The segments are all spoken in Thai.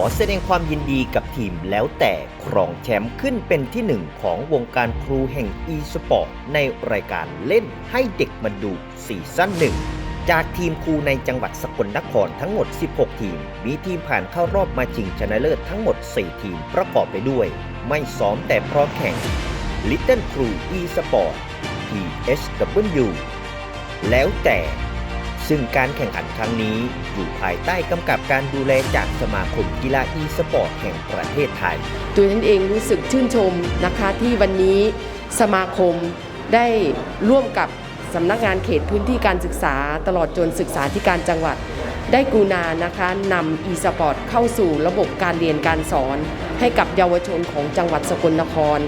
อแสดงความยินดีกับทีมแล้วแต่ครองแชมป์ขึ้นเป็นที่หนึ่งของวงการครูแห่ง e-sport ในรายการเล่นให้เด็กมันดูซีซั่นหนึ่งจากทีมครูในจังหวัดสกลนครทั้งหมด 16 ทีม มีทีมผ่านเข้ารอบมาชิงชนะเลิศทั้งหมด 4 ทีมประกอบไปด้วย ไม่ซ้อมแต่เพราะแข่ง Little Crew e-sport TSW แล้วแต่ ซึ่งการแข่งขันครั้งนี้อยู่ภายใต้กำกับการดูแลจากสมาคมกีฬา e-sport แห่งประเทศไทย ตัวฉันเองรู้สึกชื่นชมนะคะที่วันนี้สมาคมได้ร่วมกับสำนักงานเขตพื้นที่การศึกษา ตลอดจนศึกษาธิการจังหวัด ได้กรุณานะคะนำ e-sport เข้าสู่ระบบการเรียนการสอน ให้กับเยาวชนของจังหวัดสกลนคร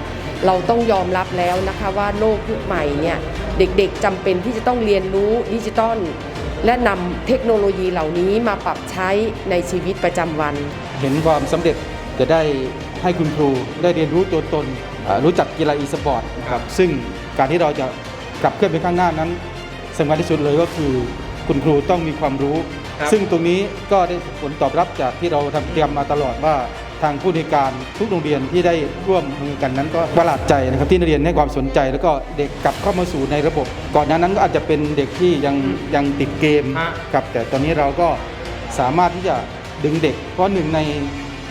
เราต้องยอมรับแล้วนะคะว่าโลกยุคใหม่เนี่ยเด็กๆจำเป็นที่จะต้องเรียนรู้ดิจิตอล และนำเทคโนโลยีเหล่านี้มาปรับใช้ในชีวิตประจำวัน เห็นความสำเร็จจะได้ให้คุณครูได้เรียนรู้ตัวตนอ่ารู้จักกีฬาอีสปอร์ตนะครับซึ่งการที่เราจะกลับเคลื่อนไปข้างหน้านั้นสำคัญที่สุดเลยก็คือคุณครูต้องมีความรู้ ซึ่งตรงนี้ก็ได้ผลตอบรับจากที่เราทำเตรียมมาตลอดว่า ทางผู้ในการทุกโรงเรียนที่ได้ร่วมมือกันนั้นก็ประหลาดใจนะครับที่นักเรียนให้ความสนใจ แล้วก็เด็กกลับเข้ามาสู่ในระบบ ก่อนหน้านั้นก็อาจจะเป็นเด็กที่ยังยังติดเกมครับแต่ตอนนี้เราก็สามารถที่จะดึงเด็กเพราะหนึ่งใน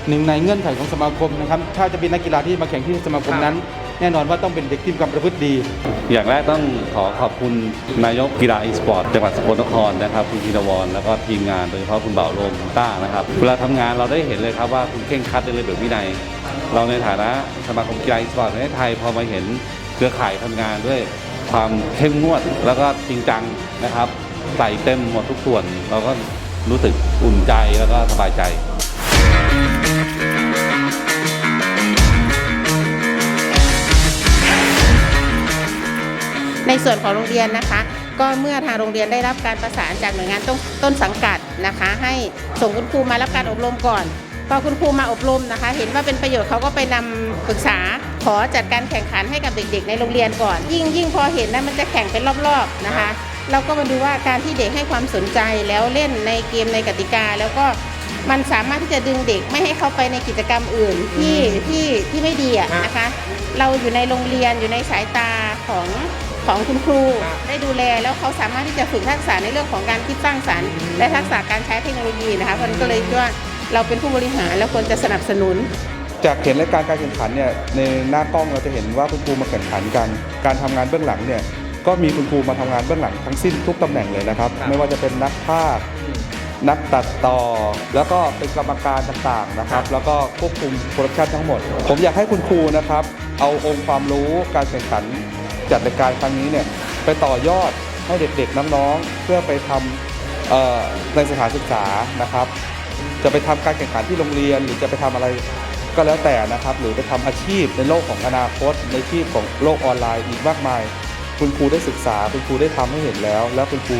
หนึ่งในเงื่อนไขของสมาคมนะครับ ถ้าจะเป็นนักกีฬาที่มาแข่งที่สมาคมนั้น แน่นอนว่าต้องเป็นเด็กที่มีความประพฤติดี อย่างแรกต้องขอขอบคุณนายกกีฬาอีสปอร์ตจังหวัดสกลนครนะครับคุณธีรวรแล้วก็ทีมงานโดยเฉพาะคุณบ่าวโรมคุณต้านะครับเวลาทำงานเราได้เห็นเลยครับว่าคุณเข่งครัดในระเบียบวินัยเราในฐานะสมาคมกีฬาอีสปอร์ตในประเทศไทยพอมาเห็นเครือข่ายทำงานด้วยความเข้มงวดแล้วก็จริงจังนะครับใส่เต็มหมดทุกส่วน เราก็รู้สึกอุ่นใจแล้วก็สบายใจ ส่วนของโรงเรียนนะคะ ก็เมื่อทางโรงเรียนได้รับการประสานจากหน่วยงานต้นต้นสังกัดนะคะ ให้ส่งคุณครูมารับการอบรมก่อนพอคุณครูมาอบรมนะคะ เห็นว่าเป็นประโยชน์เขาก็ไปนำปรึกษาขอจัดการแข่งขันให้กับเด็กๆ ในโรงเรียนก่อน ยิ่งยิ่งพอเห็นนะมันจะแข่งเป็นรอบๆนะคะ เราก็มาดูว่าการที่เด็กให้ความสนใจแล้วเล่นในเกมในกติกา แล้วก็มันสามารถที่จะดึงเด็กไม่ให้เข้าไปในกิจกรรมอื่นที่ที่ที่ไม่ดีอะนะคะ เราอยู่ในโรงเรียนอยู่ในสายตาของ ของคุณครู ได้ดูแลแล้วเขาสามารถที่จะฝึกทักษะในเรื่องของการคิดสร้างสรรค์ และทักษะการใช้เทคโนโลยีนะคะมันก็เลยคิดว่าเราเป็นผู้บริหารแล้วควรจะสนับสนุน จากเห็นรายการการแข่งขันเนี่ยในหน้ากล้องเราจะเห็นว่าคุณครูมาแข่งขันกัน การทำงานเบื้องหลังเนี่ยก็มีคุณครูมาทำงานเบื้องหลังทั้งสิ้นทุกตำแหน่งเลยนะครับ ไม่ว่าจะเป็นนักภาคนักตัดต่อ แล้วก็เป็นกรรมการต่างๆนะครับ แล้วก็ควบคุมโปรดักชันทั้งหมด ผมอยากให้คุณครูนะครับ เอาองค์ความรู้การแข่งขัน จัดรายการครั้งนี้เนี่ยไปต่อยอดให้เด็กๆน้องๆ เพื่อไปทำในสถานศึกษานะครับ จะไปทำการแข่งขันที่โรงเรียน หรือจะไปทำอะไรก็แล้วแต่นะครับ หรือไปทำอาชีพในโลกของอนาคต ในชีพของโลกออนไลน์อีกมากมาย คุณครูได้ศึกษาคุณครูได้ทำให้เห็นแล้ว แล้วคุณครู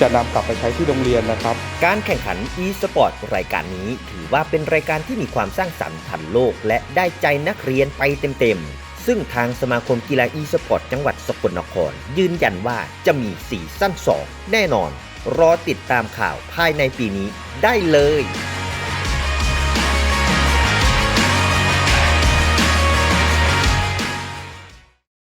จะนำกลับไปใช้ที่โรงเรียนนะครับ การแข่งขัน e-sport รายการนี้ ถือว่าเป็นรายการที่มีความสร้างสรรค์ทันโลก และได้ใจนักเรียนไปเต็มๆ ซึ่งทางสมาคมกีฬาอีสปอร์ตจังหวัดสกลนคร ยืนยันว่าจะมีสีซั่น2 แน่นอน รอติดตามข่าวภายในปีนี้ได้เลย